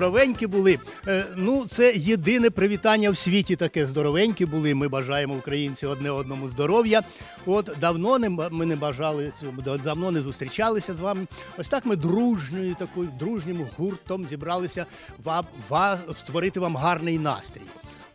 Здоровенькі були. Е, Ну, це єдине привітання в світі таке. Здоровенькі були. Ми бажаємо українці одне одному здоров'я. От давно не ми не бажали, давно не зустрічалися з вами. Ось так ми дружньою такою дружнім гуртом зібралися вам, ва- створити вам гарний настрій.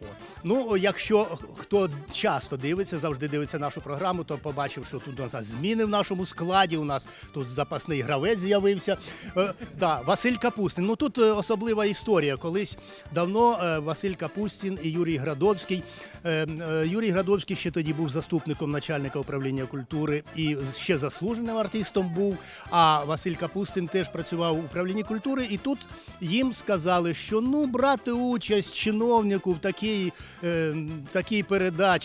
От. Ну, якщо хто часто дивиться, завжди дивиться нашу програму, то побачив, що тут у нас зміни в нашому складі. У нас тут запасний гравець з'явився. Е, да, Василь Капустин. Ну тут е, особлива історія. Колись давно е, Василь Капустін і Юрій Градовський. Е, е, Юрій Градовський ще тоді був заступником начальника управління культури і ще заслуженим артистом був. А Василь Капустин теж працював у управлінні культури. І тут їм сказали, що ну брати участь чиновнику в такій, е, такій передачі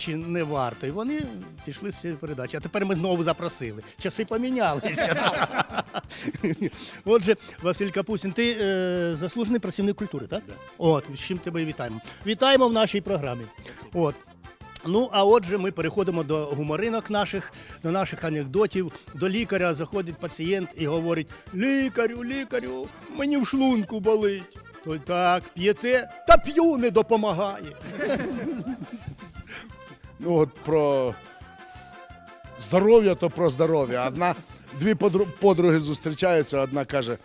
не варто. І вони пішли з цієї передачі. А тепер ми знову запросили. Часи помінялися. Отже, Василь Капустін, ти е, заслужений працівник культури, так? От, з чим тебе і вітаємо. Вітаємо в нашій програмі. От. Ну, а отже, ми переходимо до гуморинок наших, до наших анекдотів. До лікаря заходить пацієнт і говорить: лікарю, лікарю, мені в шлунку болить. Той так, п'єте, та п'ю не допомагає. Ну от про здоров'я, то про здоров'я. Одна, дві подру- подруги зустрічаються, одна каже: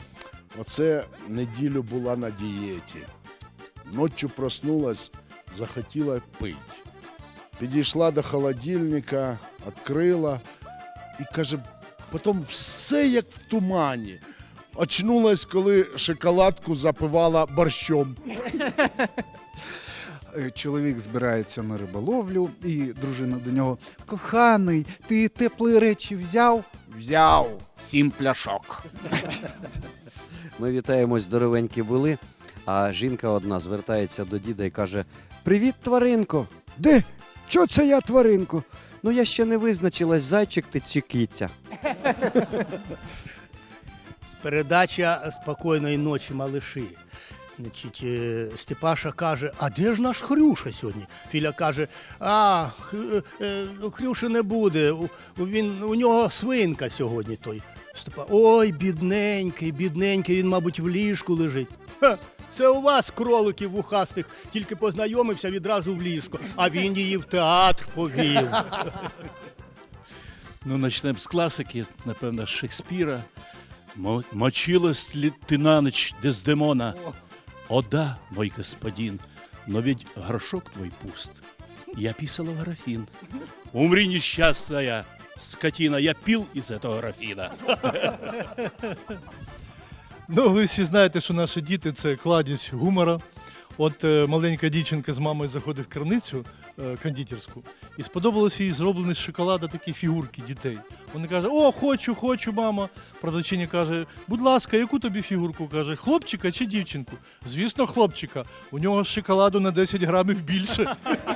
оце неділю була на дієті. Ночі проснулась, захотіла пити. Підійшла до холодильника, відкрила і каже, потім все як в тумані. Очнулась, коли шоколадку запивала борщом. Е, Чоловік збирається на риболовлю, і дружина до нього: Коханий, ти теплі речі взяв? Взяв сім пляшок. Ми вітаємось, здоровенькі були. А жінка одна звертається до діда і каже: Привіт, тваринко! Де? Чо це я тваринко? Ну я ще не визначилась, зайчик ти чи киця. Передача спокійної ночі, малиші. Значить, е, Степаша каже: А де ж наш Хрюша сьогодні? Філя каже: А, е, е, Хрюші не буде. Він, у нього свинка сьогодні той. Степа, ой, бідненький, бідненький, він, мабуть, в ліжку лежить. Ха, це у вас, кроликів вухастих, тільки познайомився відразу в ліжко, а він її в театр повів. Ну, начнемо з класики, напевно, Шекспіра. Мо- Мочилась ли ты на ночь, Дездемона? О да, мой господин, но ведь горшок твой пуст. Я писала в графин. Умри, несчастная скотина, я пил из этого графина. Ну, ви всі знаєте, що наші діти це кладість гумора. От е, маленька дівчинка з мамою заходить в крамницю е, кондитерську, і сподобалося їй зроблені з шоколада такі фігурки дітей. Вона каже: О, хочу, хочу, мама. Продавчиня каже: будь ласка, яку тобі фігурку? каже, хлопчика чи дівчинку? Звісно, хлопчика. У нього шоколаду на 10 грамів більше.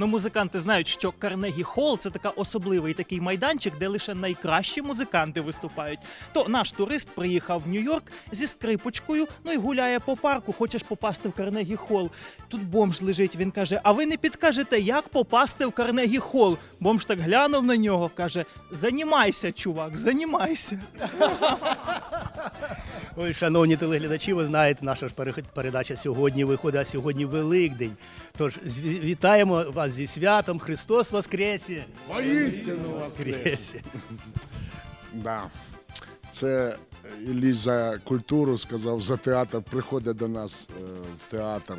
Ну, музиканти знають, що Карнегі Холл це така особливий такий майданчик, де лише найкращі музиканти виступають. То наш турист приїхав в Нью-Йорк зі скрипочкою, ну і гуляє по парку. Хочеш попасти в Карнегі Холл. Тут бомж лежить. Він каже: А ви не підкажете, як попасти в Карнегі Холл? Бомж так глянув на нього, каже: Занімайся, чувак, занімайся. Ой, шановні телеглядачі, ви знаєте, наша ж передача сьогодні виходить, а сьогодні Великдень. Тож вітаємо вас зі святом Христос Воскресе! Воістину воскрес! Воскресе! Да. Це Ілліч за культуру сказав, за театр приходить до нас е, в театр.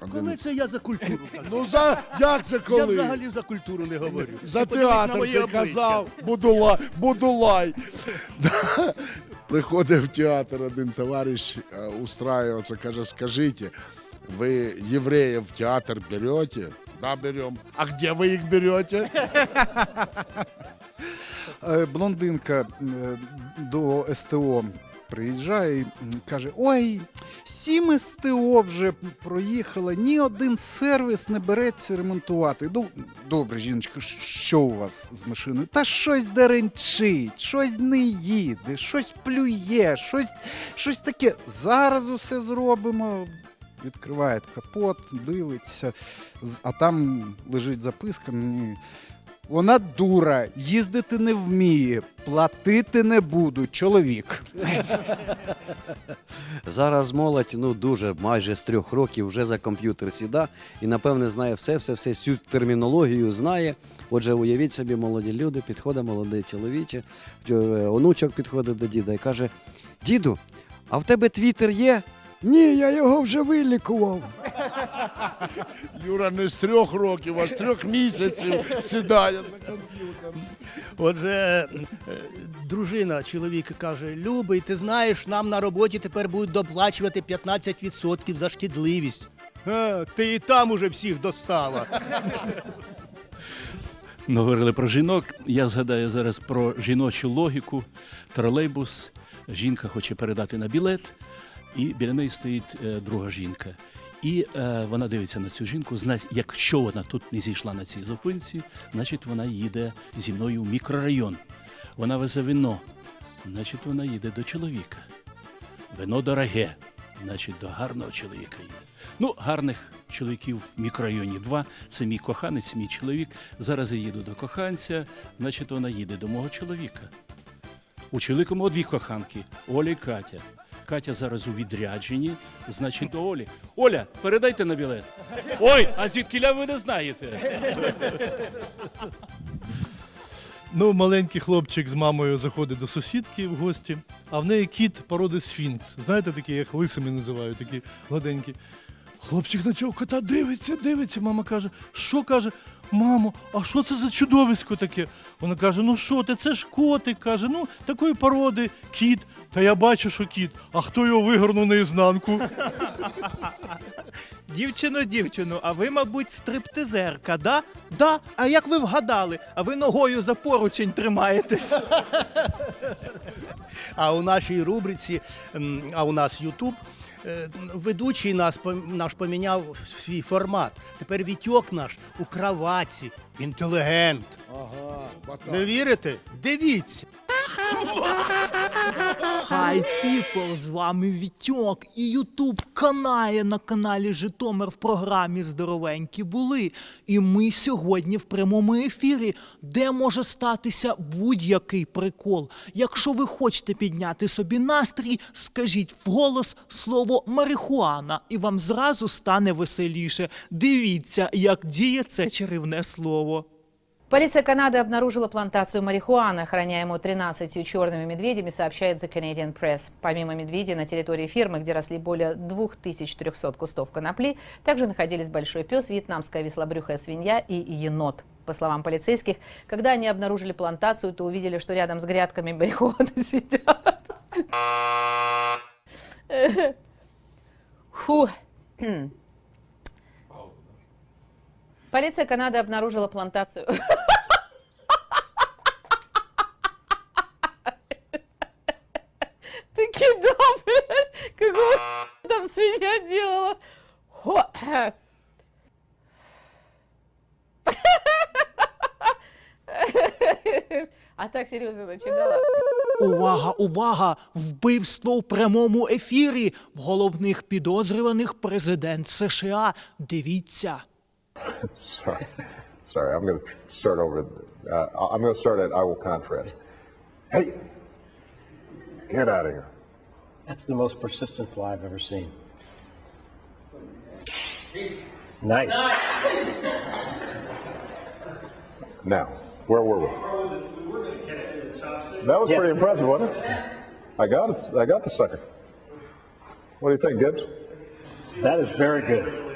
Один- Коли це я за культуру казав? Ну за як це Я взагалі за культуру не говорю. За Ти театр ти обличчя. казав, Будулай, Будулай. Да. Приходить в театр один товариш, е, устраивается, каже, скажите, вы евреев в театр берете? Да, берем. А где вы их берете? Е, Блондинка е, до СТО приїжджає і каже: Ой, сім СТО вже проїхала, ні один сервіс не береться ремонтувати. Ну, добре, жіночко, щ- що у вас з машиною? Та щось деренчить, щось не їде, щось плює, щось, щось таке. Зараз усе зробимо. Відкриває капот, дивиться, а там лежить записка. Вона дура, їздити не вміє, платити не буду. Чоловік. Зараз молодь ну дуже майже з трьох років вже за комп'ютер сіда і напевне знає все, все, все, всю термінологію знає. Отже, уявіть собі, молоді люди, підходить молодий чоловіче, е, онучок підходить до діда і каже: Діду, а в тебе твіттер є? Ні, я його вже вилікував. Юра не з трьох років, а з трьох місяців сідає за комп'ютер. Отже, е, дружина чоловіка каже: Любий, ти знаєш, нам на роботі тепер будуть доплачувати 15% за шкідливість. Е, ти і там уже всіх достала. Ми говорили про жінок. Я згадаю зараз про жіночу логіку. Тролейбус. Жінка хоче передати на білет, і біля неї стоїть е, друга жінка. І е, вона дивиться на цю жінку. Знає, якщо вона тут не зійшла на цій зупинці, значить вона їде зі мною в мікрорайон. Вона везе вино, значить вона їде до чоловіка. Вино дороге, значить до гарного чоловіка їде. Ну, гарних чоловіків в мікрорайоні два. Це мій коханець, мій чоловік. Зараз я їду до коханця, значить вона їде до мого чоловіка. У чоловіка мого дві коханки Оля і Катя. Катя зараз у відрядженні, значить до Олі. Оля, передайте на білет. Ой, а звідки ви не знаєте? Ну, маленький хлопчик з мамою заходить до сусідки в гості, а в неї кіт породи сфінкс. Знаєте, такі, як лисими називають, такі гладенькі. Хлопчик на цього кота дивиться, дивиться. Мама каже, що каже? Мамо, а що це за чудовисько таке? Вона каже: ну що ти, це ж котик, каже, ну такої породи, кіт. Та я бачу, що кіт, а хто його вигорнув наізнанку? Дівчино, дівчино, а ви, мабуть, стриптизерка, да? Да. А як ви вгадали? А ви ногою за поручень тримаєтесь. А у нашій рубриці, а у нас Ютуб. Е, Ведучий нас наш поміняв свій формат. Тепер Вітьок наш у кроватці, інтелігент. Ага. Не вірите? Дивіться. Хай піпл, з вами Вітьок і Ютуб канає на каналі Житомир в програмі Здоровенькі були. І ми сьогодні в прямому ефірі, де може статися будь-який прикол. Якщо ви хочете підняти собі настрій, скажіть вголос слово марихуана, і вам зразу стане веселіше. Дивіться, як діє це чарівне слово. Полиция Канады обнаружила плантацию марихуаны, охраняемую 13 черными медведями, сообщает The Canadian Press. Помимо медведей, на территории фирмы, где росли более 2300 кустов конопли, также находились большой пес, вьетнамская веслобрюхая свинья и енот. По словам полицейских, когда они обнаружили плантацию, то увидели, что рядом с грядками марихуаны сидят. Фу. Полиция Канады обнаружила плантацию. Таки да, блядь, какого там свинья делала. А так серьезно начинала. Увага, увага! Вбивство в прямому ефірі. В головних підозрюваних президент США. Дивіться. Sorry, sorry. I'm going to start over. Uh, I'm going to start at I will contrast. Hey, get out of here. That's the most persistent fly I've ever seen. Nice. Now, where were we? That was pretty impressive, wasn't it? I got it. I got the sucker. What do you think, Gibbs? That is very good.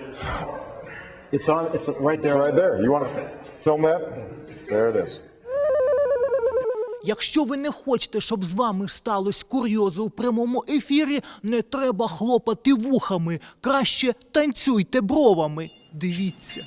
It's on. It's right It's right there. You want to film that? There it is. Якщо ви не хочете, щоб з вами сталося курйози у прямому ефірі, не треба хлопати вухами. Краще танцюйте бровами. Дивіться.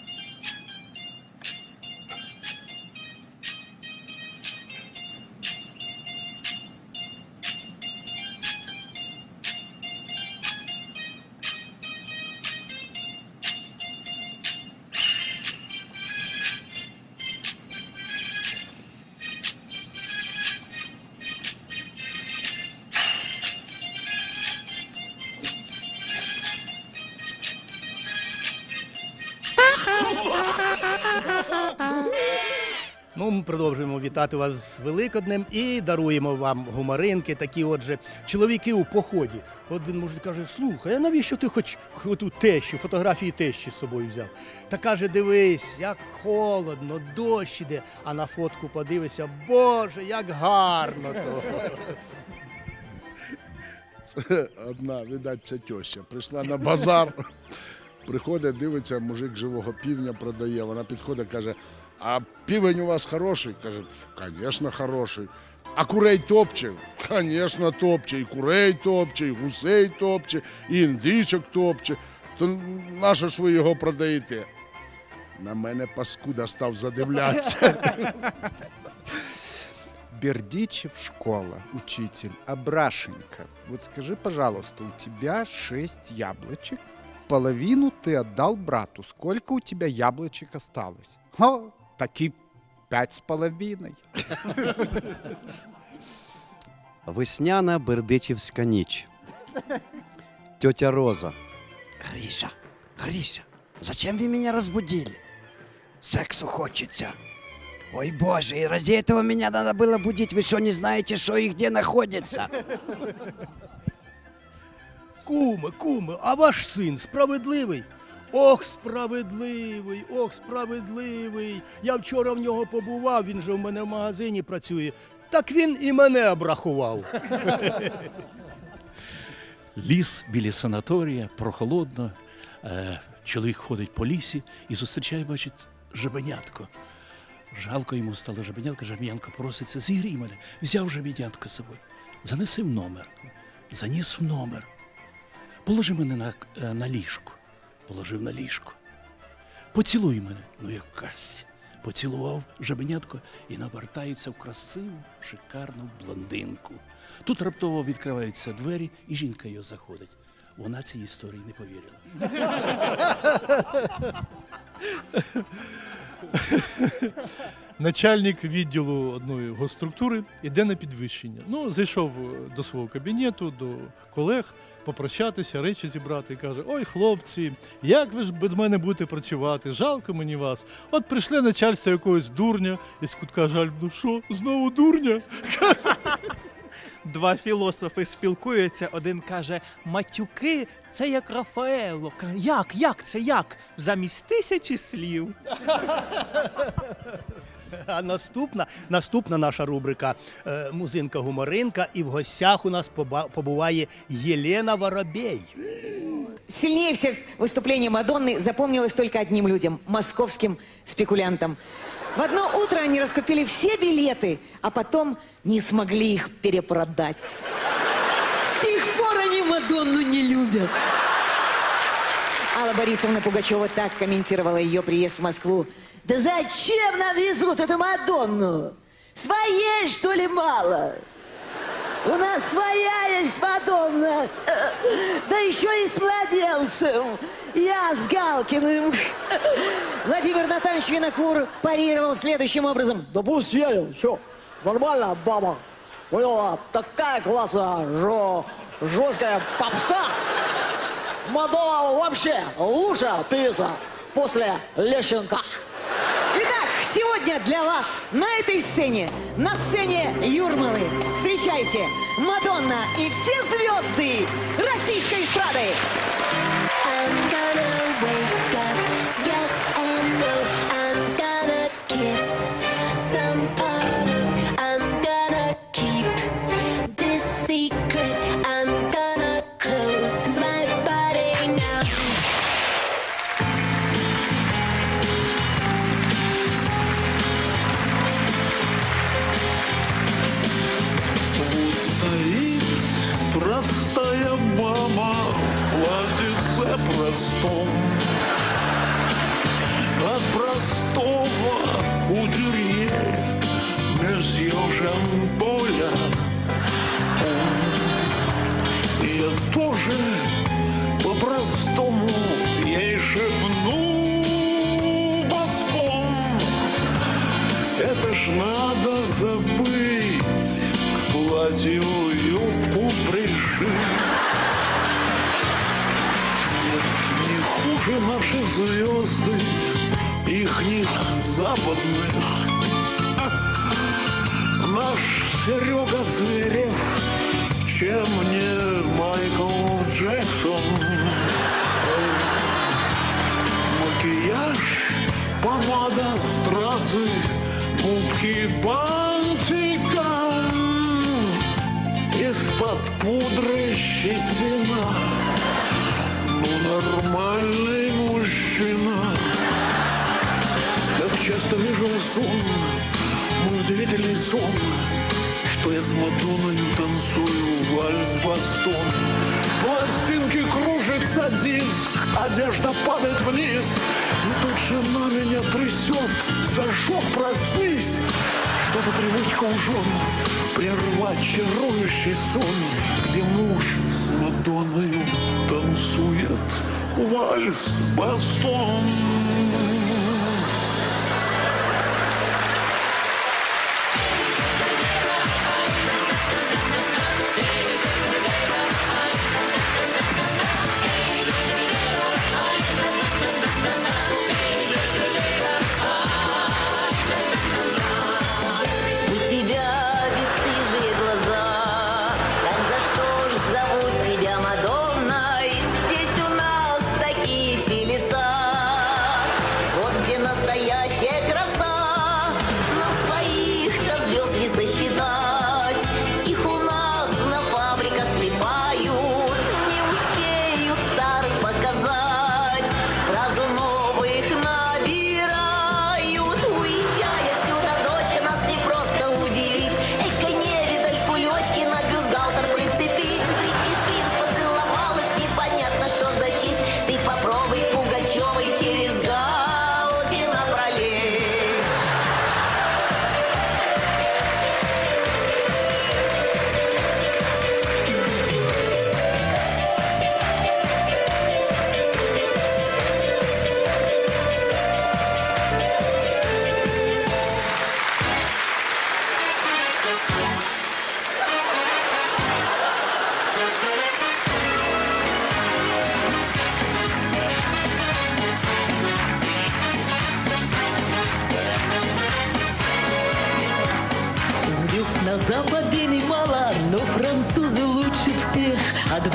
Ну, ми продовжуємо вітати вас з Великоднем і даруємо вам гумаринки, такі отже, чоловіки у поході. Один мужик каже: слухай, а навіщо ти хоч ту тещу, фотографії тещі з собою взяв? Та каже, дивись, як холодно, дощ іде, а на фотку подивися, Боже, як гарно то. Це одна, видать, ця теща. Прийшла на базар, приходить, дивиться, мужик живого півня продає. Вона підходить, каже: а півень у вас хороший? Каже, звісно, хороший. А курей топче? Звісно, топче. І курей топче, і гусей топче, і індичок топче. То нащо ж ви його продаєте? На мене паскуда став задивлятися. Бердичев школа, учитель, Абрашенька. Вот скажи, пожалуйста, у тебя шесть яблочек, половину ты отдал брату. Сколько у тебя яблочек осталось? О, таки пять с половиной. Весняна бердичівська ніч. Тетя Роза. Гриша, Гриша, зачем вы меня разбудили? Сексу хочется. Ой, боже, и ради этого меня надо было будить. Вы что, не знаете, что и где находится? Куме, куме, а ваш син справедливий? Ох, справедливий, ох, справедливий. Я вчора в нього побував, він же в мене в магазині працює. Так він і мене обрахував. Ліс біля санаторія, прохолодно. Е, чоловік ходить по лісі і зустрічає, бачить, жабенятко. Жалко йому стало жабенятко, жабенятко проситься, зігрій мене. Взяв жабенятко з собою. Занеси в номер. Заніс в номер. Положи мене на, е, на ліжку. Положив на ліжко. Поцілуй мене. Ну, якась. Поцілував жабенятко і навертається в красиву, шикарну блондинку. Тут раптово відкриваються двері, і жінка його заходить. Вона цій історії не повірила. Начальник відділу одної госструктури йде на підвищення. Ну, зайшов е, до свого кабінету, до колег, попрощатися, речі зібрати і каже: Ой, хлопці, як ви ж без мене будете працювати? Жалко мені вас. От прийшли начальство якогось дурня, і з кутка жаль, ну що, знову дурня? Два філософи спілкуються. Один каже: матюки це як Рафаело. Каже, як, як це як? Замість тисячі слів. А наступна, наступна наша рубрика е, Музинка гуморинка. І в гостях у нас поба- побуває Єлена Воробей. Сильнее всех выступление Мадонны запомнилось только одним людям – московским спекулянтам. В одно утро они раскупили все билеты, а потом не смогли их перепродать. С тех пор они Мадонну не любят. Алла Борисовна Пугачева так комментировала ее приезд в Москву. Да зачем нам везут эту Мадонну? Своей, что ли, мало? У нас своя есть Мадонна, да еще и с младенцем. Я с Галкиным. Владимир Натанович Винокур парировал следующим образом. Да пусть едет, все, нормально, баба. У него такая классная, жо, жесткая попса. Мадонна вообще лучшая певица после Лещенко. Сегодня для вас на этой сцене, на сцене Юрмалы, встречайте Мадонна и все звезды российской эстрады. I'm gonna wake up, простая мама в платьице простом. От простого кутюрье месье Жан-Поля. Я тоже по-простому ей шепну боском. Это ж надо забыть, к платью юбку пришить. Нет, не хуже наши звезды, ихних западных. наш Серега Зверев, чем не Майкл Джексон. Макияж, помада, стразы, губки бантиком. Из-под пудры щетина, ну нормальный мужчина. Как часто вижу сон, мой удивительный сон, что я с Мадонною танцую вальс-бастон. Пластинки кружится диск, одежда падает вниз, и тут жена меня трясет, Сашок, проснись. За привычка у жен прервать чарующий сон, где муж с Мадонною танцует вальс-бастон. У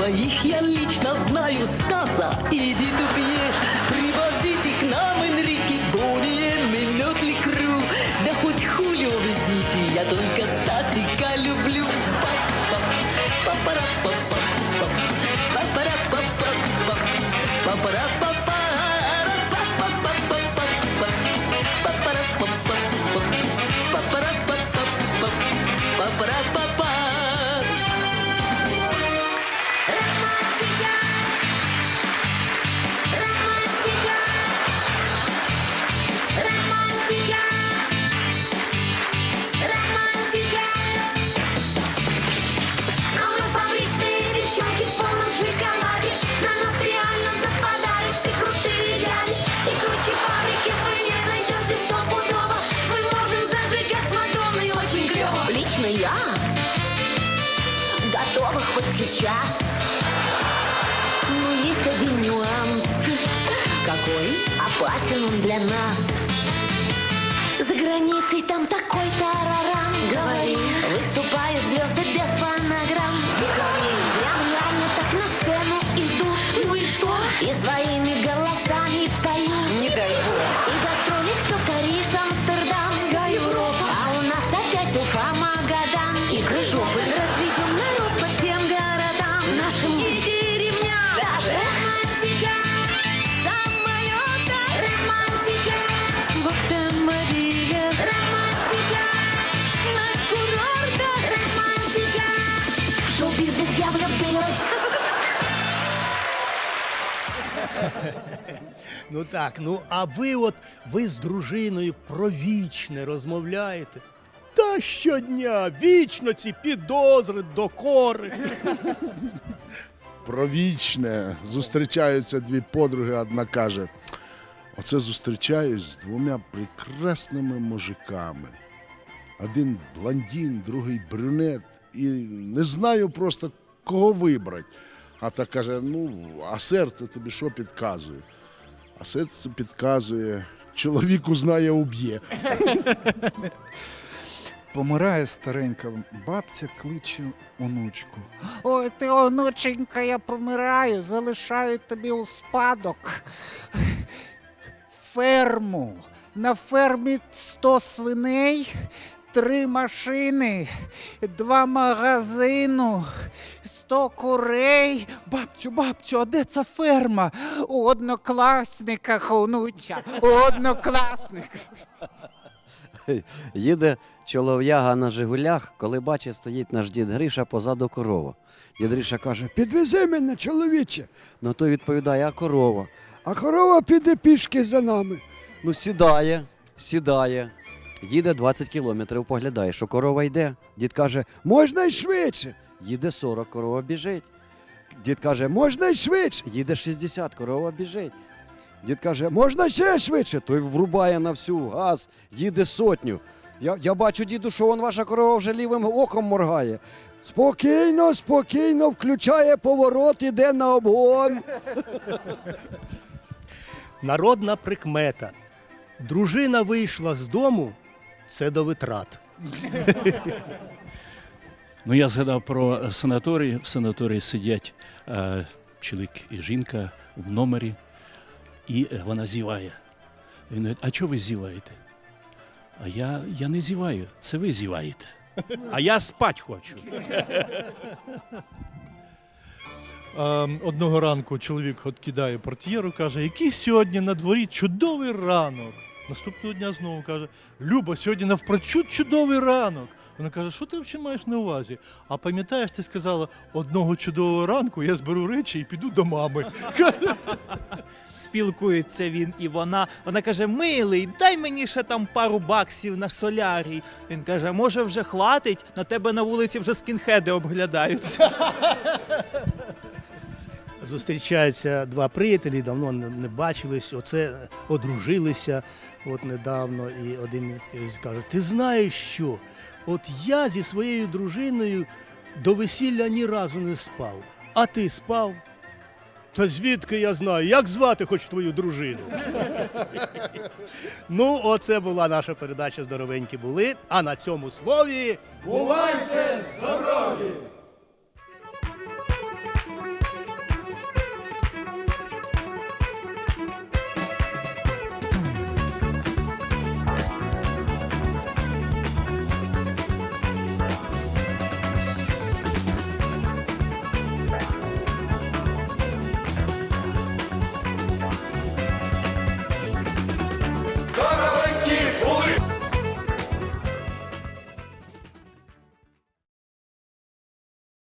А Опасен для нас. За границей там такой тарарам. Говори. Выступают звезды без фонограмм. Дикари. Ну так, ну а ви от ви з дружиною про вічне розмовляєте. Та щодня вічно ці підозри, докори. Про вічне зустрічаються дві подруги, одна каже: Оце зустрічаюсь з двома прекрасними мужиками. Один блондин, другий брюнет, і не знаю просто кого вибрати. А та каже: ну, а серце тобі що підказує? А серце підказує, чоловік узнає, уб'є. Помирає старенька бабця, кличе онучку. Ой, ти, онученька, я помираю, залишаю тобі у спадок. Ферму. На фермі 100 свиней, три машини, два магазину, 100 курей. Бабцю, бабцю, а де ця ферма? У однокласниках, онуча, у однокласниках. Їде чолов'яга на Жигулях, коли бачить, стоїть наш дід Гриша позаду корова. Дід Гриша каже: Підвези мене, чоловіче. Ну той відповідає, а корова. А корова піде пішки за нами. Ну, сідає, сідає. Їде 20 кілометрів, поглядає, що корова йде. Дід каже, можна й швидше. Їде 40, корова біжить. Дід каже, можна й швидше. Їде 60, корова біжить. Дід каже, можна ще швидше. Той врубає на всю газ, їде сотню. Я, я бачу, діду, що вон ваша корова вже лівим оком моргає. Спокійно, спокійно, включає поворот, іде на обгон. Народна прикмета. Дружина вийшла з дому, це до витрат. Ну, я згадав про санаторій. В санаторії сидять е, чоловік і жінка в номері, і е, вона зіває. Він говорить, а чого ви зіваєте? А я, я не зіваю, це ви зіваєте. А я спать хочу. А, одного ранку чоловік от кидає портьєру, каже, який сьогодні на дворі чудовий ранок. Наступного дня знову каже: Люба, сьогодні навпрочуд чудовий ранок. Вона каже, що ти взагалі маєш на увазі? А пам'ятаєш, ти сказала, одного чудового ранку я зберу речі і піду до мами. Спілкується він і вона. Вона каже: Милий, дай мені ще там пару баксів на солярій. Він каже, може, вже хватить, на тебе на вулиці вже скінхеди обглядаються. Зустрічаються два приятелі, давно не, бачились, оце одружилися от недавно. І один каже: Ти знаєш що? От я зі своєю дружиною до весілля ні разу не спав. А ти спав? Та звідки я знаю? Як звати хоч твою дружину? ну, оце була наша передача Здоровенькі були. А на цьому слові бувайте здорові!